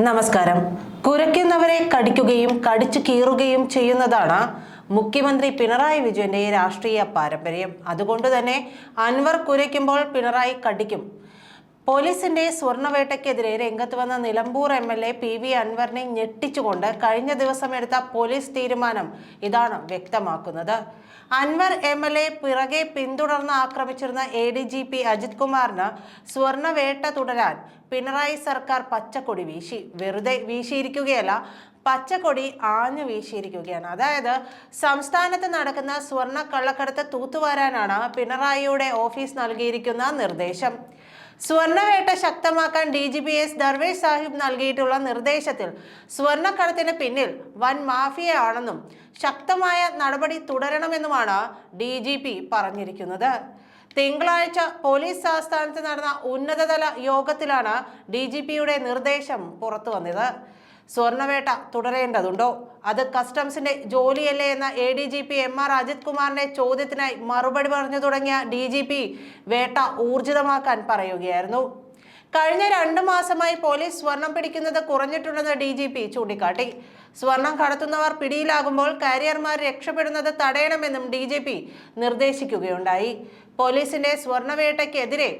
നമസ്കാരം. കുരയ്ക്കുന്നവരെ കടിക്കുകയും കടിച്ചു കീറുകയും ചെയ്യുന്നതാണ് മുഖ്യമന്ത്രി പിണറായി വിജയന്റെ രാഷ്ട്രീയ പാരമ്പര്യം. അതുകൊണ്ട് തന്നെ അൻവർ കുരയ്ക്കുമ്പോൾ പിണറായി കടിക്കും. പോലീസിന്റെ സ്വർണവേട്ടയ്ക്കെതിരെ രംഗത്ത് വന്ന Nilambur M L A P V അൻവറിനെ ഞെട്ടിച്ചുകൊണ്ട് കഴിഞ്ഞ ദിവസം എടുത്ത പോലീസ് തീരുമാനം ഇതാണ് വ്യക്തമാക്കുന്നത്. അൻവർ എം എൽ എ പിറകെ പിന്തുടർന്ന് ആക്രമിച്ചിരുന്ന A D G P Ajit കുമാറിന് സ്വർണവേട്ട തുടരാൻ പിണറായി സർക്കാർ പച്ചക്കൊടി വീശി. വെറുതെ വീശിയിരിക്കുകയല്ല പച്ചക്കൊടി ആഞ്ഞു വീശിയിരിക്കുകയാണ്. അതായത് സംസ്ഥാനത്ത് നടക്കുന്ന സ്വർണ കള്ളക്കടത്ത് തൂത്തുവാരാനാണ് പിണറായിയുടെ ഓഫീസ് നൽകിയിരിക്കുന്ന നിർദ്ദേശം. സ്വർണവേട്ട ശക്തമാക്കാൻ D G P S Darvesh Sahib നൽകിയിട്ടുള്ള നിർദ്ദേശത്തിൽ സ്വർണക്കടത്തിന് പിന്നിൽ വൻ മാഫിയയാണെന്നും ശക്തമായ നടപടി തുടരണമെന്നുമാണ് ഡി ജി പി പറഞ്ഞിരിക്കുന്നത്. തിങ്കളാഴ്ച പോലീസ് ആസ്ഥാനത്ത് നടന്ന ഉന്നതതല യോഗത്തിലാണ് ഡി ജി പിയുടെ നിർദ്ദേശം പുറത്തു വന്നത് സ്വർണവേട്ട തുടരേണ്ടതുണ്ടോ? അത് കസ്റ്റംസിന്റെ ജോലിയല്ലേ എന്ന A D G P M R Ajit കുമാറിന്റെ ചോദ്യത്തിനായി മറുപടി പറഞ്ഞു തുടങ്ങിയ ഡി ജി പി വേട്ട ഊർജിതമാക്കാൻ പറയുകയായിരുന്നു. കഴിഞ്ഞ രണ്ട് മാസമായി പോലീസ് സ്വർണം പിടിക്കുന്നത് കുറഞ്ഞിട്ടുണ്ടെന്ന് ഡി ജി പി ചൂണ്ടിക്കാട്ടി. സ്വർണം കടത്തുന്നവർ പിടിയിലാകുമ്പോൾ കാരിയർമാർ രക്ഷപ്പെടുന്നത് തടയണമെന്നും ഡി ജി പി നിർദ്ദേശിക്കുകയുണ്ടായി. പോലീസിന്റെ സ്വർണവേട്ടയ്ക്കെതിരെ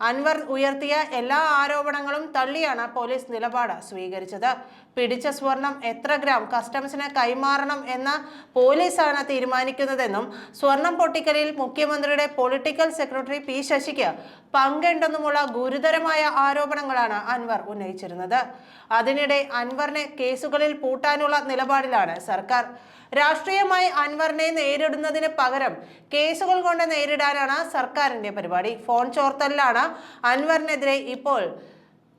അൻവർ ഉയർത്തിയ എല്ലാ ആരോപണങ്ങളും തള്ളിയാണ് പോലീസ് നിലപാട് സ്വീകരിച്ചത്. പിടിച്ച സ്വർണം എത്ര ഗ്രാം കസ്റ്റംസിന് കൈമാറണം എന്ന പോലീസാണ് തീരുമാനിക്കുന്നതെന്നും സ്വർണം പൊട്ടിക്കലിൽ മുഖ്യമന്ത്രിയുടെ പൊളിറ്റിക്കൽ സെക്രട്ടറി പി ശശിക്ക് പങ്കുണ്ടെന്നുമുള്ള ഗുരുതരമായ ആരോപണങ്ങളാണ് അൻവർ ഉന്നയിച്ചിരുന്നത്. അതിനിടെ അൻവറിനെ കേസുകളിൽ പൂട്ടാനുള്ള നിലപാടിലാണ് സർക്കാർ. രാഷ്ട്രീയമായി അൻവറിനെ നേരിടുന്നതിന് പകരം കേസുകൾ കൊണ്ട് നേരിടാനാണ് സർക്കാരിന്റെ പരിപാടി. ഫോൺ ചോർത്തലിലാണ് അൻവറിനെതിരെ ഇപ്പോൾ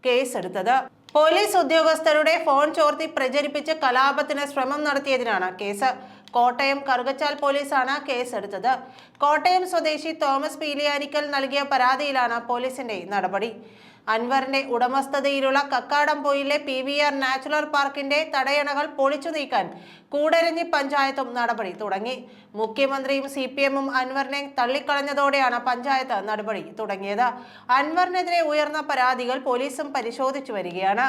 കേസെടുത്തത്. പോലീസ് ഉദ്യോഗസ്ഥരുടെ ഫോൺ ചോർത്തി പ്രചരിപ്പിച്ച് കലാപത്തിന് ശ്രമം നടത്തിയതിനാണ് കേസ്. കോട്ടയം കറുകച്ചാൽ പോലീസാണ് കേസെടുത്തത്. കോട്ടയം സ്വദേശി തോമസ് പീലിയാനിക്കൽ നൽകിയ പരാതിയിലാണ് പോലീസിന്റെ നടപടി. അൻവറിന്റെ ഉടമസ്ഥതയിലുള്ള കക്കാടംപൊയിലെ പി വി ആർ നാച്ചുറൽ പാർക്കിന്റെ തടയണകൾ പൊളിച്ചു നീക്കാൻ കൂടരഞ്ഞി പഞ്ചായത്തും നടപടി തുടങ്ങി. മുഖ്യമന്ത്രിയും സി പി എമ്മും അൻവറിനെ തള്ളിക്കളഞ്ഞതോടെയാണ് പഞ്ചായത്ത് നടപടി തുടങ്ങിയത്. അൻവറിനെതിരെ ഉയർന്ന പരാതികൾ പോലീസും പരിശോധിച്ചു വരികയാണ്.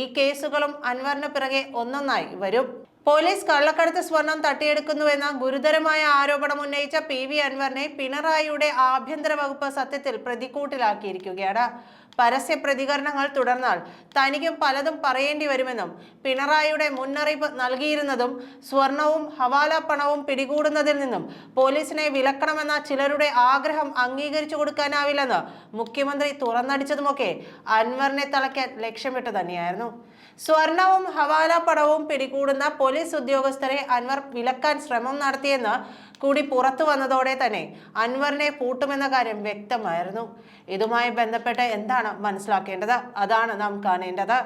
ഈ കേസുകളും അൻവറിന് പിറകെ ഒന്നൊന്നായി വരും. പോലീസ് കള്ളക്കടത്ത് സ്വർണം തട്ടിയെടുക്കുന്നുവെന്ന ഗുരുതരമായ ആരോപണം ഉന്നയിച്ച പി വി അൻവറിനെ പിണറായിയുടെ ആഭ്യന്തര വകുപ്പ് സത്യത്തിൽ പ്രതിക്കൂട്ടിലാക്കിയിരിക്കുകയാണ്. പരസ്യ പ്രതികരണങ്ങൾ തുടർന്നാൽ തനിക്കും പലതും പറയേണ്ടി വരുമെന്നും പിണറായിയുടെ മുന്നറിയിപ്പ് നൽകിയിരുന്നതും സ്വർണവും ഹവാല പണവും പിടികൂടുന്നതിൽ നിന്നും പോലീസിനെ വിലക്കണമെന്ന ചിലരുടെ ആഗ്രഹം അംഗീകരിച്ചു കൊടുക്കാനാവില്ലെന്ന് മുഖ്യമന്ത്രി തുറന്നടിച്ചതുമൊക്കെ അൻവറിനെ തളയ്ക്കാൻ ലക്ഷ്യമിട്ട് തന്നെയായിരുന്നു. സ്വർണവും ഹവാല പണവും പിടികൂടുന്ന പോലീസ് ഉദ്യോഗസ്ഥരെ അൻവർ വിലക്കാൻ ശ്രമം നടത്തിയെന്ന് കൂടി പുറത്തു വന്നതോടെ തന്നെ അൻവറിനെ പൂട്ടുമെന്ന കാര്യം വ്യക്തമായിരുന്നു. ഇതുമായി ബന്ധപ്പെട്ട് എന്താണ് മനസ്സിലാക്കേണ്ടത്? അതാണ് നാം കാണേണ്ടത്.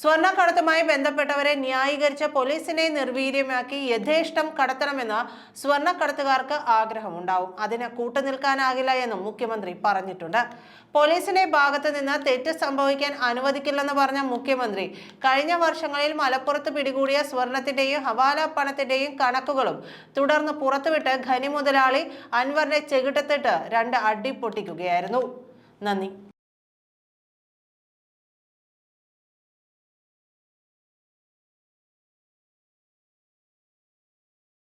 സ്വർണക്കടത്തുമായി ബന്ധപ്പെട്ടവരെ ന്യായീകരിച്ച പോലീസിനെ നിർവീര്യമാക്കി യഥേഷ്ടം കടത്തണമെന്ന് സ്വർണക്കടത്തുകാർക്ക് ആഗ്രഹമുണ്ടാവും. അതിന് കൂട്ടുനിൽക്കാനാകില്ല എന്നും മുഖ്യമന്ത്രി പറഞ്ഞിട്ടുണ്ട്. പോലീസിന്റെ ഭാഗത്തു നിന്ന് തെറ്റ് സംഭവിക്കാൻ അനുവദിക്കില്ലെന്ന് പറഞ്ഞ മുഖ്യമന്ത്രി കഴിഞ്ഞ വർഷങ്ങളിൽ മലപ്പുറത്ത് പിടികൂടിയ സ്വർണത്തിന്റെയും ഹവാല പണത്തിന്റെയും കണക്കുകളും തുടർന്ന് പുറത്തുവിട്ട് ഖനി മുതലാളി അൻവറിനെ ചെകിട്ടത്തിട്ട് രണ്ട് അടി പൊട്ടിക്കുകയായിരുന്നു. നന്ദി.